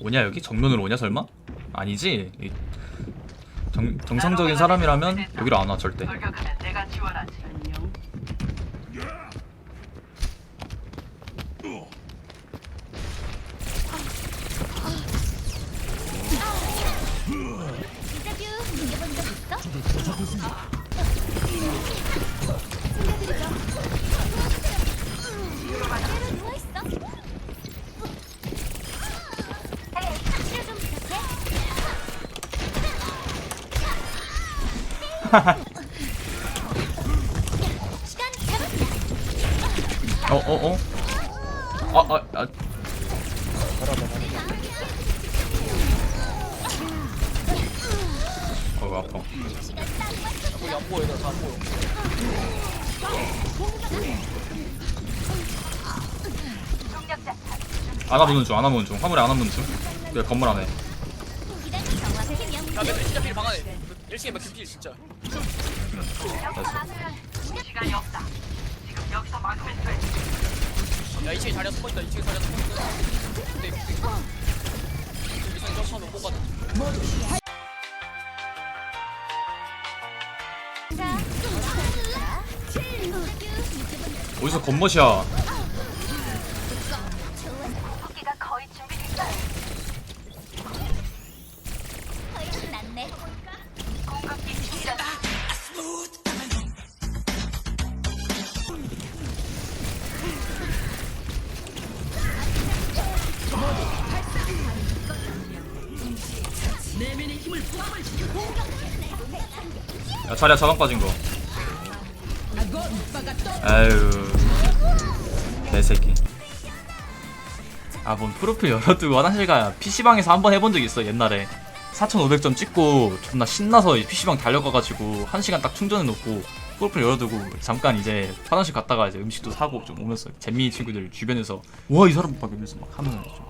오냐 여기? 정면으로 오냐 설마? 아니지 이 정, 정상적인 사람이라면 여기로 안 와 절대 아 아 아, 어? 아파 시간 딱 맞춰. 거기 안 보여 얘들아 다안 보여 안아보는 중 안아보는 중. 화물에 안아보는 중 네, 건물 안에. 야. 맨날 진짜 필 방안에 1층에 막 김필 진짜 야 2층에 자리야 숨어있다. 2층에 자리야 숨어있다. 근데 여기서 점프하면 못 가다 어디서 겉멋이야 야 자리야 자방 빠진 거. 아유. 개새끼. 아뭔 프로필 열어두고 화장실 가야 PC방에서 한 번 해본 적 있어 옛날에. 4500점 찍고 존나 신나서 PC방 달려가가지고 1시간 딱 충전해놓고 프로필 열어두고 잠깐 이제 화장실 갔다가 이제 음식도 사고 좀 오면서 재미있는 친구들 주변에서 와 이 사람 막 이러면서 막 하면 좀.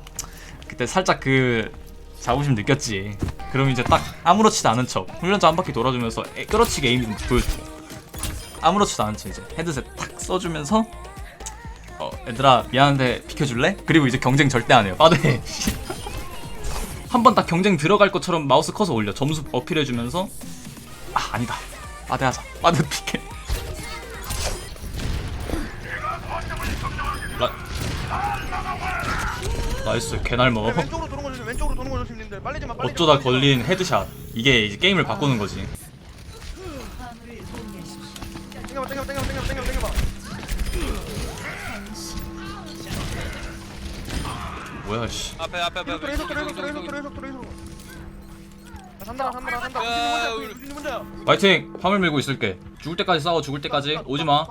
그때 살짝 그 자부심 느꼈지 그럼 이제 딱 아무렇지도 않은 척 훈련장 한 바퀴 돌아주면서 애 끌어치기 에임 좀 보여주고 아무렇지도 않은 척 이제 헤드셋 탁 써주면서 어 얘들아 미안한데 비켜줄래? 그리고 이제 경쟁 절대 안 해요. 빠데 한번 딱 경쟁 들어갈 것처럼 마우스 커서 올려. 점수 어필해주면서 아 아니다. 빠데 하자. 빠데 피켓. 라... 나이스. 도는 거 조심 왼쪽으로 도는 거 조심님들. 빨리 좀 빨리 어쩌다 걸린 헤드샷. 이게 이제 게임을 바꾸는 거지. 땡겨봐 땡겨봐 땡겨봐 땡겨봐 땡겨봐 땡겨봐. 뭐야 씨. 앞에 앞에 앞에 해석도로 해석도로 해석도로 해석도로 해석도로 해석도로. 야, 산다 산다 산다. 야, 우진이 우리- 문제야 우진이 문제야 화이팅! 화물 밀고 있을게. 죽을 때까지 싸워 죽을 때까지. 오지마.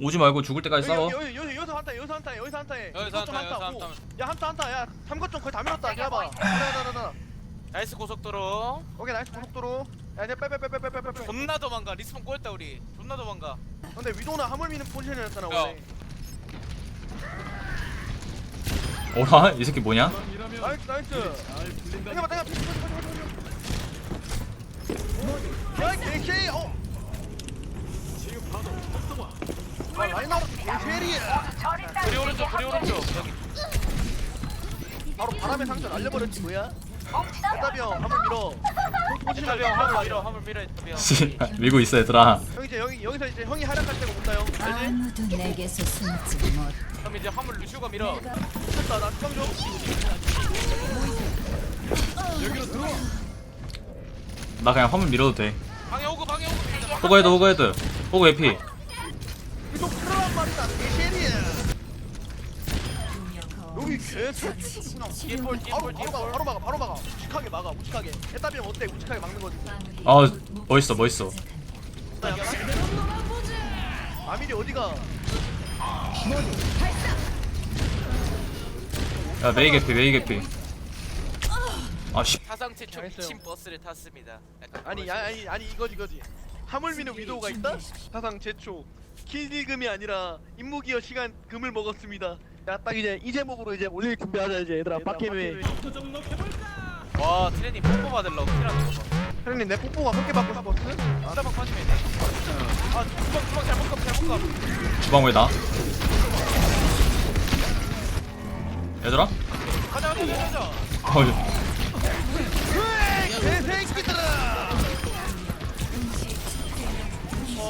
오지 말고 죽을 때까지 싸워. 여기 여기 여기 여기서 한타 여기서 한타 여기서 한타해 여기서 한타, 여기서 한타. 야 한타 한타. 야 삼거점 거의 다 밀었다. 기다봐. 나나나나 나이스 고속도로. 오케이 나이스 고속도로. 야 이제 빼빼빼빼빼빼빼 존나 도망가. 리스폰 꼬였다 우리. 존나 도망가. 근데 위도나 화물 미는 포지션이었잖아 야. 원래. 어라 이 새끼 뭐냐? 나이스 나이스. 땡겨봐 땡겨봐 야 개쉐이 어 아, 라인아웃 개쉐리야 그리 오른쪽 그리 오른쪽. 여기 바로 바람의 상처 날려버렸지 뭐야? 에따비 형 한번 밀어. 포지션 형 화물 밀어 화물 밀어 씨, 밀고 있어 얘들아. 형 이제 여기 여기서 이제 형이 활약할 때가 온다 형. 알지? 아무도 내게서 숨지 못. 그럼 이제 화물 루시오가 밀어. 됐다 나 수강 좀. 나 그냥 화물 밀어도 돼. 방해 오고 방해 오고 호그 헤드 호그 헤드 호그 에피 말이다 개쉐리야 여기 개새끼구나 딜볼 바로 바로 막아 바로 막아 바로 막아 우직하게 막아 우직하게 형 어때 우직하게 막는 거지 아 멋있어 멋있어. 아밀이 어디가 야 메이 개피 메이 개피. 아씨. 사상 최초. 미친 버스를 탔습니다. 약간 아니 그런 아니 아니, 아니 이거지 이거지. 하물미는 위도우가 있다? 사상 제초 킬딜금이 아니라 임무기어 시간 금을 먹었습니다 야 딱 이제 이 제목으로 이제 올릴 준비하자 이제 얘들아 식으로. 와 트레님 뽀뽀 받으려고 키라는 거 봐 형님 내 뽀뽀가 그렇게 받고 싶었어? 스타벅 빠지면 돼아 주방 주방 잘못 감 잘못 감 주방 왜 나? 얘들아? 가자 가자 가자 가자 어이 개새끼들아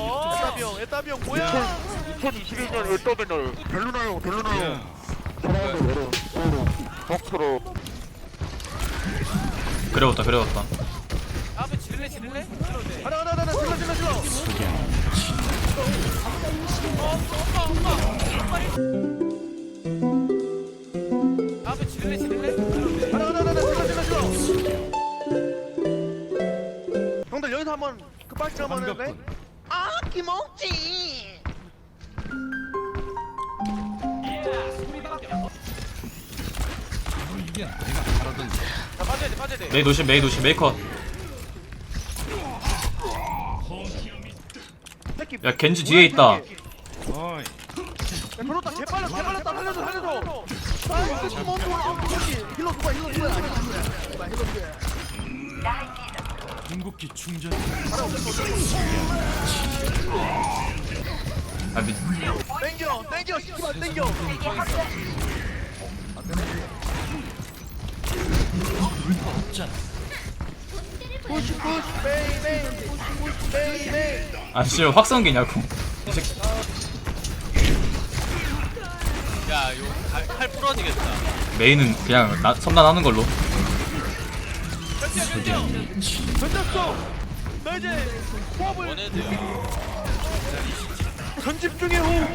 에따비 형 에따비 형 뭐야? 2022년 에따비널 델루나요 델루나요. 사랑한다 여러 오로 덕트로. 그래웠다 그래웠다. 앞에 지를래 지를래? 지를래 가자 가자 가자 질러 질러 질러. 앞에 지를래 지를래? 지를래 가자 가자 가자 질러 질러 질러. 형들 여기서 한번 급발진 한번 해볼래? 아 김옥지. 자 빠져야 돼 빠져야 돼 메이 노심 메이 노심 메이컷. 새끼 야 겐지 뒤에 있다. 야 그렇다 개빨렸 개빨렸다 살려줘 살려줘. 아 이거 팀원 돌아 그렇지. 힐러 누가 힐러 누가? 힐러 누가? 힐러 누가 궁극기 충전 아 미, 땡겨 땡겨 씨발 땡겨. 푸시 푸시 베이베이 푸시 푸시 베이베이 아 진짜 확성기냐고. 이 새끼 야 이거 칼, 칼 부러지겠다. 메이는 그냥 나, 섬난하는 걸로 견디야 견디야 던졌어 나 이제 호흡을 원해도요 전집 중에 호흡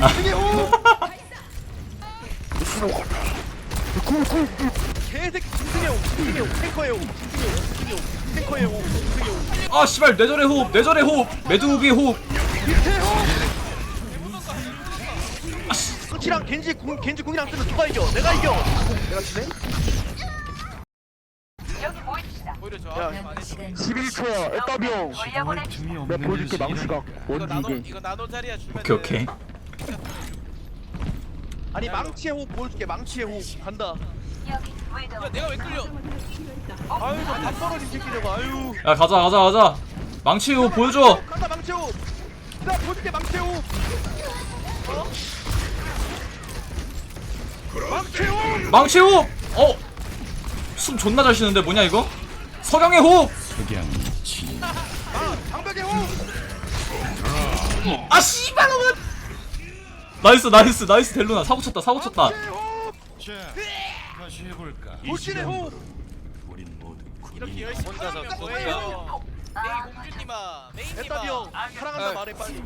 아. 중에 호흡 개새끼 중승의 호흡 중승의 호흡 탱커의 호흡 중승의 호흡 중승의 호흡 탱커의 호흡 중승의 호흡 아 씨발 뇌절의 호흡 뇌절의 호흡 매드우비의 호흡 밑에 호흡 끝이랑 겐지 궁 겐지 궁이랑 쓰면 누가 이겨? 내가 이겨. 내가 지네. 오히려 저 야. 많이 좀 11초야. 에따비 형. 돌려보내. 틈이 내가 보여줄게. 망치각 이거 나노 원기게 이거 나노 자리야 주면 오케이 오케이. 아니 망치의 호흡 보여줄게. 망치의 호흡. 간다. 야 내가 왜 끌려? 아유 저다 떨어진 새끼 저거 아유. 야 가자 가자 가자. 망치 호흡 보여줘. 간다 망치의 호흡. 나 보여줄게 망치의 호흡. 어? 호흡 망치 호흡 어? 숨 존나 잘 쉬는데 뭐냐 이거? 석양의 호흡 아 장벽의 호흡 아 씨발 놈은! 나이스 나이스 나이스 델루나. 사고 쳤다 사고 쳤다. 다시 해볼까 돌진의 호흡 우린 모두 이렇게 열심히 아, 하면 뭐예요? 메이 공주님아 메이님아 사랑한다 말해 빨리